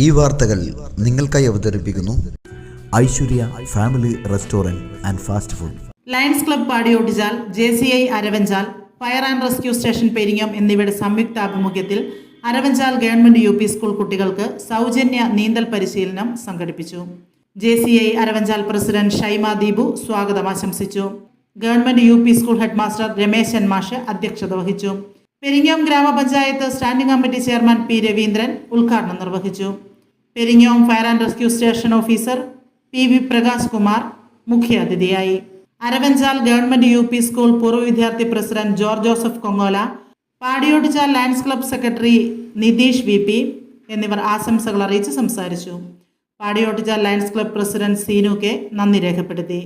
ഈ വാർത്തകൾ നിങ്ങൾക്കായി അവതരിപ്പിക്കുന്നു Aishwarya family restaurant and fast food. Lions club Padiyottuchal J C I Aravanchal fire and rescue station Peringom എന്നിവയുടെ സംയുക്താഭിമുഖ്യത്തിൽ അരവഞ്ചാൽ ഗവൺമെന്റ് യു സ്കൂൾ കുട്ടികൾക്ക് സൗജന്യ നീന്തൽ പരിശീലനം സംഘടിപ്പിച്ചു. J C I Aravanchal president Shaima Deepu സ്വാഗതം ആശംസിച്ചു. Government U P school head headmaster Ramesan മാഷ് അധ്യക്ഷത വഹിച്ചു. പെരിങ്ങം ഗ്രാമപഞ്ചായത്ത് standing committee chairman P Raveendran ഉദ്ഘാടനം നിർവഹിച്ചു. Peringom fire and rescue station officer P V Prakash Kumar മുഖ്യാതിഥിയായി. Aravanchal government U P school പൂർവ വിദ്യാർത്ഥി president George Joseph Kongola Padiyottuchal Lions club secretary Nitheesh V P എന്നിവർ ആശംസകൾ അറിയിച്ച് സംസാരിച്ചു. Padiyottuchal Lions club president Seenu K നന്ദി രേഖപ്പെടുത്തി.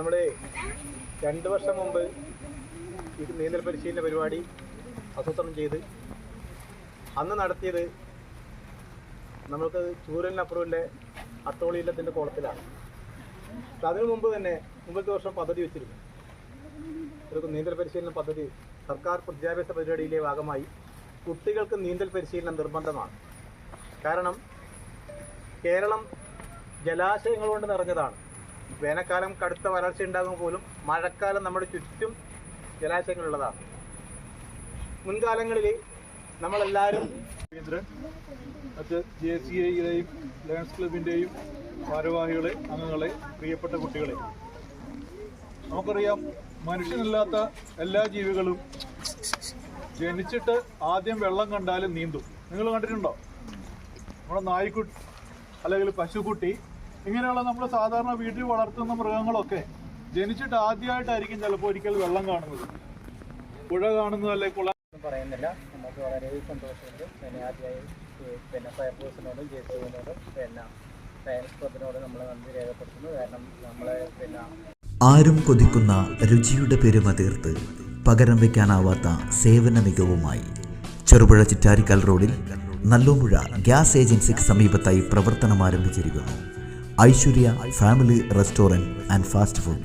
നമ്മൾ രണ്ട് വർഷം മുമ്പ് ഇത് നീന്തൽ പരിശീലന പരിപാടി ആസൂത്രണം ചെയ്ത് അന്ന് നടത്തിയത് നമ്മൾക്ക് ചൂരലിനപ്പുറമില്ലേ അത്തോളിയില്ലത്തിന്റെ കോളത്തിലാണ്. അതിനു മുമ്പ് തന്നെ മുമ്പത്തെ വർഷം പദ്ധതി വെച്ചിരുന്നു. ഒരു നീന്തൽ പരിശീലന പദ്ധതി സർക്കാർ വിദ്യാഭ്യാസ പരിപാടിയിലെ ഭാഗമായി കുട്ടികൾക്ക് നീന്തൽ പരിശീലനം നിർബന്ധമാണ്. കാരണം കേരളം ജലാശയങ്ങൾ കൊണ്ട് നിറഞ്ഞതാണ്. വേനൽക്കാലം കടുത്ത വരൾച്ച ഉണ്ടാകുമ്പോൾ പോലും മഴക്കാലം നമ്മുടെ ചുറ്റും ജലാശയങ്ങളുള്ളതാണ്. മുൻകാലങ്ങളിൽ നമ്മളെല്ലാവരും മറ്റ് ജെ സി ഐയുടെയും ലയൺസ് ക്ലബിന്റെയും ഭാരവാഹികളെ അംഗങ്ങളെ പ്രിയപ്പെട്ട കുട്ടികളെ. നമുക്കറിയാം മനുഷ്യനില്ലാത്ത എല്ലാ ജീവികളും ജനിച്ചിട്ട് ആദ്യം വെള്ളം കണ്ടാലും നീന്തും. നിങ്ങൾ കണ്ടിട്ടുണ്ടോ? നമ്മുടെ നായ്ക്കുട്ടി അല്ലെങ്കിൽ പശുക്കുട്ടി ഇങ്ങനെയുള്ള നമ്മൾ സാധാരണ വീട്ടിൽ വളർത്തുന്ന മൃഗങ്ങളൊക്കെ ജനിച്ചിട്ട് ആദ്യമായിട്ടായിരിക്കും ചിലപ്പോൾ ഒരിക്കൽ വെള്ളം കാണുന്നത്. പുഴ കാണുന്നത് അല്ലെങ്കിൽ പറയുന്നില്ല. നമുക്ക് വളരെ സന്തോഷമുണ്ട്. പിന്നെ ആദ്യമായി പിന്നെ ഫയർഫോഴ്സിനോടും ജെ സി ബിനോടും പിന്നെ സയൻസ് ക്ലബിനോട് നമ്മൾ നന്ദി രേഖപ്പെടുത്തുന്നു. കാരണം നമ്മളെ പിന്നെ ആരും കൊതിക്കുന്ന രുചിയുടെ പെരുമ തീർത്ത് പകരം വയ്ക്കാനാവാത്ത സേവന മികവുമായി ചെറുപുഴ ചിറ്റാരിക്കൽ റോഡിൽ നല്ലോമ്പുഴ ഗ്യാസ് ഏജൻസിക്ക് സമീപത്തായി പ്രവർത്തനം ആരംഭിച്ചിരിക്കുന്നു. Aishwarya family restaurant and fast food.